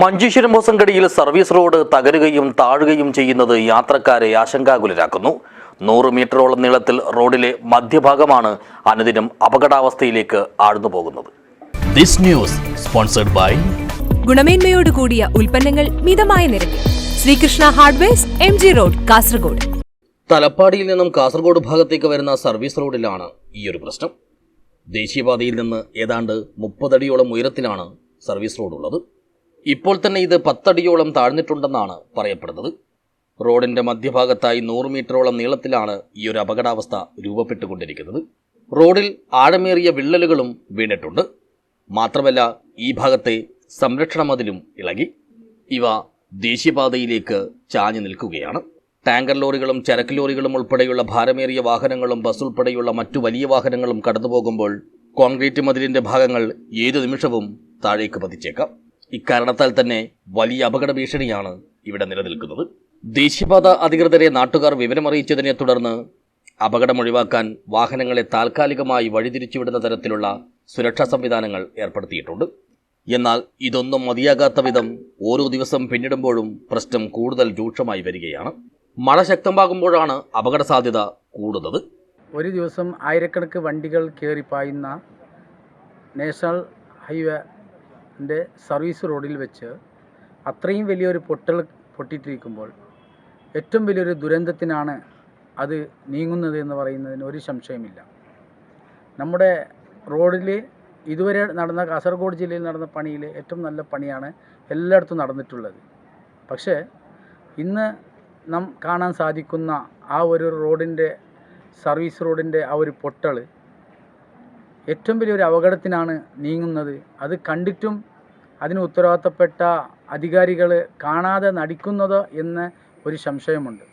Manjeshwaram ഹൊസങ്കടിയിൽ service road തകരുകയും താഴുകയും ചെയ്യുന്നത് യാത്രക്കാരെ ആശങ്കാകുലരാക്കുന്നു. നൂറ് മീറ്ററോളം നീളത്തിൽ റോഡിലെ മധ്യഭാഗമാണ് അനുദിനം അപകടാവസ്ഥയിലേക്ക് ആഴ്ന്നു പോകുന്നത് ദിസ് ന്യൂസ് സ്പോൺസർഡ് ബൈ ഗുണമേന്മയോട് കൂടിയ ഉൽപ്പന്നങ്ങൾ മിതമായ നിരക്കിൽ. Sreekrishna hardwares M G road Kasaragod. തലപ്പാടിയിൽ നിന്നും കാസർഗോഡ് ഭാഗത്തേക്ക് വരുന്ന സർവീസ് റോഡിലാണ് ഈ ഒരു പ്രശ്നം. ദേശീയപാതയിൽ നിന്ന് ഏതാണ്ട് മുപ്പതടിയോളം ഉയരത്തിലാണ് സർവീസ് റോഡ് ഉള്ളത് ഇപ്പോൾ തന്നെ ഇത് പത്തടിയോളം താഴ്ന്നിട്ടുണ്ടെന്നാണ് പറയപ്പെടുന്നത്. റോഡിന്റെ മധ്യഭാഗത്തായി നൂറ് മീറ്ററോളം നീളത്തിലാണ് ഈ ഒരു അപകടാവസ്ഥ രൂപപ്പെട്ടുകൊണ്ടിരിക്കുന്നത്. റോഡിൽ ആഴമേറിയ വിള്ളലുകളും വീണിട്ടുണ്ട്. മാത്രമല്ല ഈ ഭാഗത്തെ സംരക്ഷണ മതിലും ഇളകി. ഇവ ദേശീയപാതയിലേക്ക് ചാഞ്ഞു നിൽക്കുകയാണ്. ടാങ്കർ ലോറികളും ചരക്ക് ലോറികളും ഉൾപ്പെടെയുള്ള ഭാരമേറിയ വാഹനങ്ങളും ബസ് ഉൾപ്പെടെയുള്ള മറ്റു വലിയ വാഹനങ്ങളും കടന്നുപോകുമ്പോൾ കോൺക്രീറ്റ് മതിലിന്റെ ഭാഗങ്ങൾ ഏതു നിമിഷവും താഴേക്ക് പതിച്ചേക്കാം. ഇക്കാരണത്താൽ തന്നെ വലിയ അപകട ഭീഷണിയാണ് ഇവിടെ നിലനിൽക്കുന്നത്. ദേശീയപാത അധികൃതരെ നാട്ടുകാർ വിവരമറിയിച്ചതിനെ തുടർന്ന് അപകടം ഒഴിവാക്കാൻ വാഹനങ്ങളെ താൽക്കാലികമായി വഴിതിരിച്ചുവിടുന്ന തരത്തിലുള്ള സുരക്ഷാ സംവിധാനങ്ങൾ ഏർപ്പെടുത്തിയിട്ടുണ്ട്. എന്നാൽ ഇതൊന്നും മതിയാകാത്ത വിധം ഓരോ ദിവസം പിന്നിടുമ്പോഴും പ്രശ്നം കൂടുതൽ രൂക്ഷമായി വരികയാണ്. മഴ ശക്തമാകുമ്പോഴാണ് അപകട സാധ്യത കൂടുന്നത്. ഒരു ദിവസം ആയിരക്കണക്ക് വണ്ടികൾ കയറി പായുന്ന നാഷണൽ ഹൈവേന്റെ സർവീസ് റോഡിൽ വെച്ച് അത്രയും വലിയൊരു പൊട്ടൽ പൊട്ടിയിട്ടിരിക്കുമ്പോൾ ഏറ്റവും വലിയൊരു ദുരന്തത്തിനാണ് അത് നീങ്ങുന്നത് എന്ന് പറയുന്നതിന് ഒരു സംശയമില്ല. നമ്മുടെ റോഡിൽ ഇതുവരെ നടന്ന കാസർഗോഡ് ജില്ലയിൽ നടന്ന പണിയിൽ ഏറ്റവും നല്ല പണിയാണ് എല്ലായിടത്തും നടന്നിട്ടുള്ളത്. പക്ഷേ ഇന്ന് നാം കാണാൻ സാധിക്കുന്ന ആ ഒരു റോഡിന്റെ സർവീസ് റോഡിന്റെ ആ ഒരു പൊട്ടൽ ഏറ്റവും വലിയൊരു അപകടത്തിനാണ് നീങ്ങുന്നത്. അത് കണ്ടിട്ടും അതിന് ഉത്തരവാദിത്തപ്പെട്ട അധികാരികൾ കാണാതെ നടിക്കുന്നതോ എന്ന് ഒരു സംശയമുണ്ട്.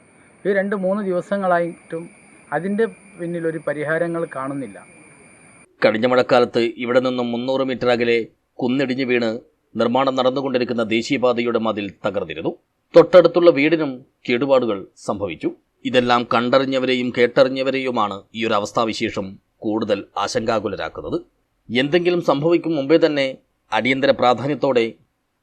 ഈ രണ്ട് മൂന്ന് ദിവസങ്ങളായിട്ടും അതിന്റെ പിന്നിൽ ഒരു പരിഹാരങ്ങൾ കാണുന്നില്ല. കഴിഞ്ഞ മഴക്കാലത്ത് ഇവിടെ നിന്നും മുന്നൂറ് മീറ്റർ അകലെ കുന്നിടിഞ്ഞു വീണ് നിർമ്മാണം നടന്നുകൊണ്ടിരിക്കുന്ന ദേശീയപാതയുടെ മതിൽ തകർന്നിരുന്നു. തൊട്ടടുത്തുള്ള വീടിനും കേടുപാടുകൾ സംഭവിച്ചു. ഇതെല്ലാം കണ്ടറിഞ്ഞവരെയും കേട്ടറിഞ്ഞവരെയുമാണ് ഈ ഒരു അവസ്ഥാവിശേഷം കൂടുതൽ ആശങ്കാകുലരാക്കുന്നത്. എന്തെങ്കിലും സംഭവിക്കും മുമ്പേ തന്നെ അടിയന്തര പ്രാധാന്യത്തോടെ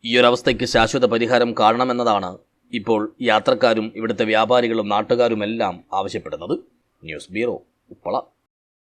ഈ അവസ്ഥയ്ക്ക് ശാശ്വത പരിഹാരം കാണണമെന്നതാണ് ഇപ്പോൾ യാത്രക്കാരും ഇവിടുത്തെ വ്യാപാരികളും നാട്ടുകാരുമെല്ലാം ആവശ്യപ്പെടുന്നത്. News bureau Uppala.